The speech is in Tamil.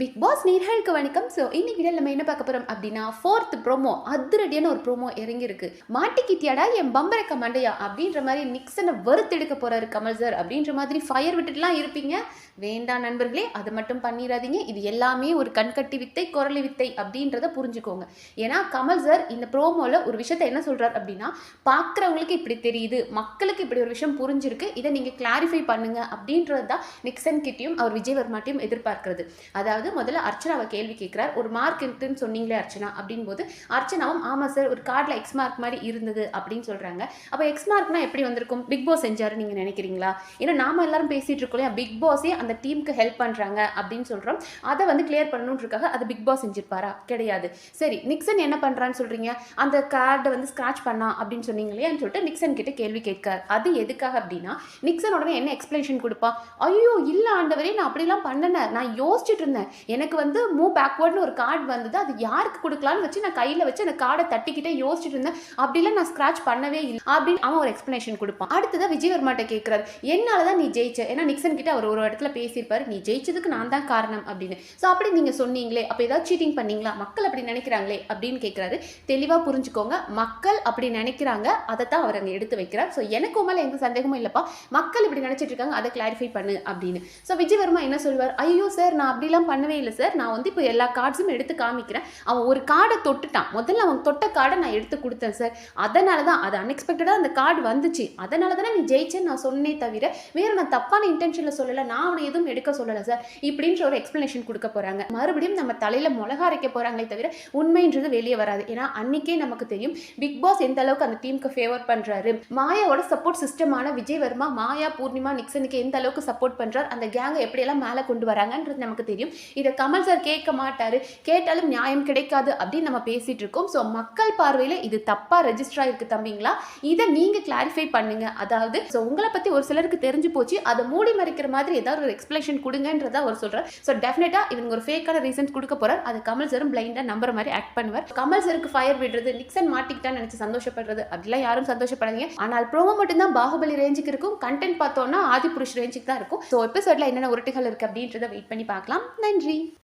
பிக் பாஸ் நேர்களுக்கு வணக்கம். ஸோ இன்னைக்கு வீடியோ நம்ம என்ன பார்க்க போறோம் அப்படின்னா ஃபோர்த் ப்ரோமோ அதிரடியான ஒரு ப்ரோமோ இறங்கியிருக்கு. மாட்டிக்கிட்டியாடா என் பம்பரக்க மண்டையா அப்படின்ற மாதிரி நிக்சனை வறுத்தெடுக்க போறாரு கமல் சார் அப்படின்ற மாதிரி ஃபயர் விட்டுட்டுலாம் இருப்பீங்க. வேண்டாம் நண்பர்களே அது மட்டும் பண்ணிடாதீங்க இது எல்லாமே ஒரு கண்கட்டி வித்தை குரலி வித்தை அப்படின்றத புரிஞ்சுக்கோங்க. ஏன்னா கமல் சார் இந்த ப்ரோமோவில் ஒரு விஷயத்த என்ன சொல்கிறார் அப்படின்னா பார்க்குறவங்களுக்கு இப்படி தெரியுது மக்களுக்கு இப்படி ஒரு விஷயம் புரிஞ்சிருக்கு இதை நீங்கள் கிளாரிஃபை பண்ணுங்க அப்படின்றது தான் நிக்சன் கிட்டையும் அவர் விஜயவர்மாட்டையும் எதிர்பார்க்கிறது. அதாவது முதல்ல அர்ச்சனாவை கேள்வி கேட்குறார். ஒரு மார்க் இருக்குன்னு சொன்னீங்களே அர்ச்சனா? அப்படின் போது அர்ச்சனாவும் ஆமாம் சார் ஒரு கார்டில் எக்ஸ் மார்க் மாதிரி இருந்தது அப்படின்னு சொல்கிறாங்க அப்போ எக்ஸ் மார்க்னா எப்படி வந்திருக்கும்? பிக் பாஸ் செஞ்சாரு நீங்கள் நினைக்கிறீங்களா? ஏன்னா நாம எல்லாரும் பேசிகிட்டு இருக்கோம் இல்லையா? பிக் பாஸே அந்த டீமுக்கு ஹெல்ப் பண்ணுறாங்க அப்படின்னு சொல்கிறோம் அதை வந்து கிளியர் பண்ணணுன்றக்காக அது பிக் பாஸ் செஞ்சிருப்பாரா? கிடையாது. சரி நிக்சன் என்ன பண்ணுறான்னு சொல்கிறீங்க அந்த கார்டை வந்து ஸ்க்ராட்ச் பண்ணா அப்படின்னு சொன்னீங்க இல்லையான்னு சொல்லிட்டு நிக்சன் கிட்ட கேள்வி கேட்கார் அது எதுக்காக அப்படின்னா நிக்சன் உடனே என்ன எக்ஸ்பிளேஷன் கொடுப்பா? ஐயோ இல்லை ஆண்டவரே நான் அப்படிலாம் பண்ணல. நான் யோசிச்சுட்டு இருந்தேன். எனக்கு வந்து மூவ் பேக்வேர்டுன்னு ஒரு கார்டு வந்தது. அது யாருக்கு கொடுக்கலான்னு வச்சு நான் கையில் வச்சு அந்த கார்டை தட்டிக்கிட்டே யோசிச்சுட்டு இருந்தேன். அப்படிலாம் நான் ஸ்க்ராட்ச் பண்ணவே இல்லை. அப்படின்னு அவன் ஒரு எக்ஸ்ப்ளனேஷன் கொடுப்பான். அடுத்ததாக விஜயவர்மாட்ட கேட்குறாரு என்னால் தான் நீ ஜெயிச்ச. ஏன்னா நிக்சன் கிட்ட அவர் ஒரு இடத்துல பேசியிருப்பாரு. நீ ஜெயிச்சதுக்கு நான் தான் காரணம் அப்படின்னு. ஸோ அப்படி நீங்கள் சொன்னீங்களே. அப்போ ஏதாவது சீட்டிங் பண்ணீங்களா? மக்கள் அப்படி நினைக்கிறாங்களே அப்படின்னு கேட்குறாரு தெளிவாக புரிஞ்சுக்கோங்க. மக்கள் அப்படி நினைக்கிறாங்க. அதை தான் அவர் அங்கே எடுத்து வைக்கிறார். ஸோ எனக்கு மேலே எந்த சந்தேகமும் இல்லைப்பா. மக்கள் இப்படி நினச்சிட்டு இருக்காங்க. அதை கிளாரிஃபை பண்ணு அப்படின்னு. ஸோ விஜயவர்மா என்ன சொல்வார் ஐயோ சார் நான் அப்படிலாம் பண்ணவே இல்லை சார் நான் வந்து இப்போ எல்லா கார்ட்ஸும் எடுத்து காமிக்கிறேன். அவன் ஒரு கார்டை தொட்டுட்டான். முதல்ல அவன் தொட்ட கார்டை நான் எடுத்து கொடுத்தேன் சார் அதனால தான் அது அன்எக்ஸ்பெக்டடாக அந்த கார்டு வந்துச்சு. அதனால தானே நீ ஜெயிச்சேன்னு நான் சொன்னே தவிர வேறு நான் தப்பான இன்டென்ஷனில் சொல்லலை. நான் அவனை எதுவும் எடுக்க சொல்லலை சார் இப்படின்ற ஒரு எக்ஸ்ப்ளனேஷன் கொடுக்க போகிறாங்க மறுபடியும் நம்ம தலையில் மிளகா அரைக்க போகிறாங்களே தவிர உண்மைன்றது வெளியே வராது. ஏன்னா அன்றைக்கே நமக்கு தெரியும் பிக் பாஸ் எந்த அளவுக்கு அந்த டீமுக்கு ஃபேவர் பண்ணுறாரு மாயாவோட சப்போர்ட் சிஸ்டமான விஜய் வர்மா மாயா பூர்ணிமா நிக்சனுக்கு எந்த அளவுக்கு சப்போர்ட் பண்ணுறார் அந்த கேங்கை எப்படியெல்லாம் மேலே கொண்டு வராங்கன்றது நமக்கு தெரியும். இதை கமல் சார் கேட்க மாட்டார். கேட்டாலும் நியாயம் கிடைக்காது அப்படின்னு நம்ம பேசிகிட்டு இருக்கோம். ஸோ மக்கள் பார்வையில் இது தப்பாக ரெஜிஸ்டர் ஆகிருக்கு தம்பிங்களா? இதை நீங்கள் கிளாரிஃபை பண்ணுங்க. அதாவது ஸோ உங்களை பற்றி ஒரு சிலருக்கு தெரிஞ்சு போச்சு. அதை மூடி மறைக்கிற மாதிரி ஏதாவது ஒரு எக்ஸ்பிளேஷன் கொடுங்கன்றத அவர் சொல்கிறார் ஸோ டெஃபினட்டாக இவங்க ஒரு ஃபேக்கான ரீசன்ஸ் கொடுக்க போகிறார் அது கமல் சாரும் பிளைண்டாக நம்புற மாதிரி ஆக்ட் பண்ணுவார். கமல் சாருக்கு ஃபயர் விடுறது நிக்சன் மாட்டிக்கிட்டான்னு நினச்சி சந்தோஷப்படுறது அப்படிலாம் யாரும் சந்தோஷப்படாதீங்க. ஆனால் ப்ரோமோ மட்டும்தான் பாகுபலி ரேஞ்சுக்கு இருக்கும். கண்டென்ட் பார்த்தோம்னா ஆதி புருஷ் ரேஞ்சுக்கு தான் இருக்கும். ஸோ எபிசோட்ல என்னென்ன உருட்டுகள் இருக்கு அப்படின்றத வெயிட் பண்ணி பார்க்கலாம். நன்றி